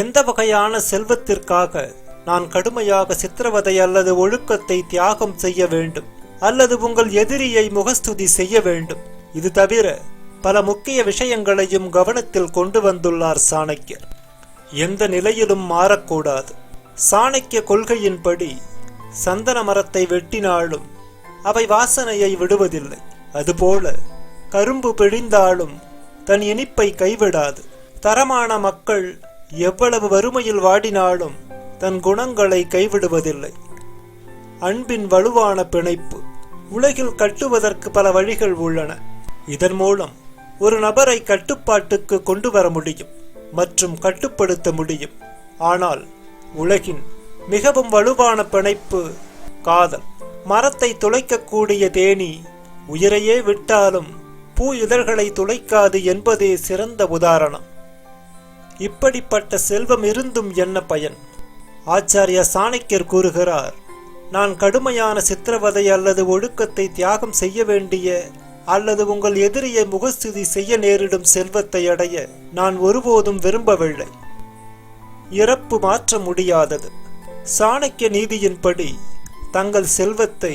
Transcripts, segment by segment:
எந்த வகையான செல்வத்திற்காக நான் கடுமையாக சித்திரவதை அல்லது ஒழுக்கத்தை தியாகம் செய்ய வேண்டும் அல்லது உங்கள் எதிரியை முகஸ்துதி செய்ய வேண்டும்? இது தவிர பல முக்கிய விஷயங்களையும் கவனத்தில் கொண்டு வந்துள்ளார் சாணக்கியர். எந்த நிலையிலும் மாறக்கூடாது. சாணக்கிய கொள்கையின்படி சந்தன மரத்தை வெட்டினாலும் அவை வாசனையை விடுவதில்லை. அதுபோல கரும்பு பிழிந்தாலும் தன் இனிப்பை கைவிடாது. தரமான மக்கள் எவ்வளவு வறுமையில் வாடினாலும் தன் குணங்களை கைவிடுவதில்லை. அன்பின் வலுவான பிணைப்பு உலகில் கட்டுவதற்கு பல வழிகள் உள்ளன. இதன் மூலம் ஒரு நபரை கட்டுப்பாட்டுக்கு கொண்டு வர முடியும் மற்றும் கட்டுப்படுத்த முடியும். ஆனால் உலகின் மிகவும் வலுவான பிணைப்பு காதல். மரத்தை துளைக்கக்கூடிய தேனி உயிரையே விட்டாலும் பூ இதழ்களை துளைக்காது என்பதே சிறந்த உதாரணம். இப்படிப்பட்ட செல்வம் இருந்தும் என்ன பயன்? ஆச்சாரிய சாணக்கியர் கூறுகிறார் நான் கடுமையான சித்திரவதை அல்லது ஒழுக்கத்தை தியாகம் செய்ய வேண்டிய அல்லது உங்கள் எதிரியை முகஸ்துதி செய்ய நேரிடும் செல்வத்தை அடைய நான் ஒருபோதும் விரும்பவில்லை. இறப்பு மாற்ற முடியாதது. சாணக்கிய நீதியின்படி தங்கள் செல்வத்தை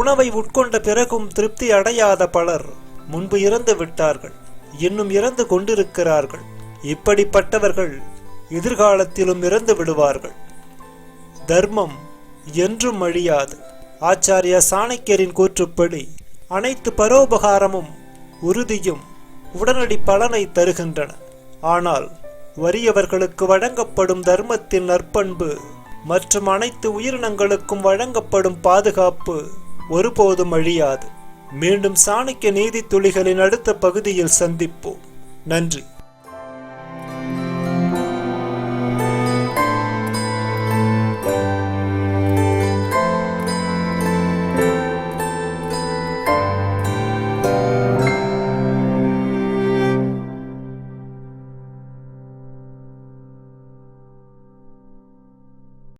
உணவை உட்கொண்ட பிறகும் திருப்தி அடையாத பலர் முன்பு இறந்து விட்டார்கள் இன்னும் இறந்து கொண்டிருக்கிறார்கள். இப்படிப்பட்டவர்கள் எதிர்காலத்திலும் இறந்து விடுவார்கள். தர்மம் என்றும் அழியாது. ஆச்சாரிய சாணக்கியரின் கூற்றுப்படி அனைத்து பரோபகாரமும் உறுதியும் உடனடி பலனை தருகின்றன. ஆனால் வறியவர்களுக்கு வழங்கப்படும் தர்மத்தின் நற்பண்பு மற்றும் அனைத்து உயிரினங்களுக்கும் வழங்கப்படும் பாதுகாப்பு ஒருபோதும் அழியாது. மீண்டும் சாணக்கிய நீதித்துளிகளின் அடுத்த பகுதியில் சந்திப்போம். நன்றி.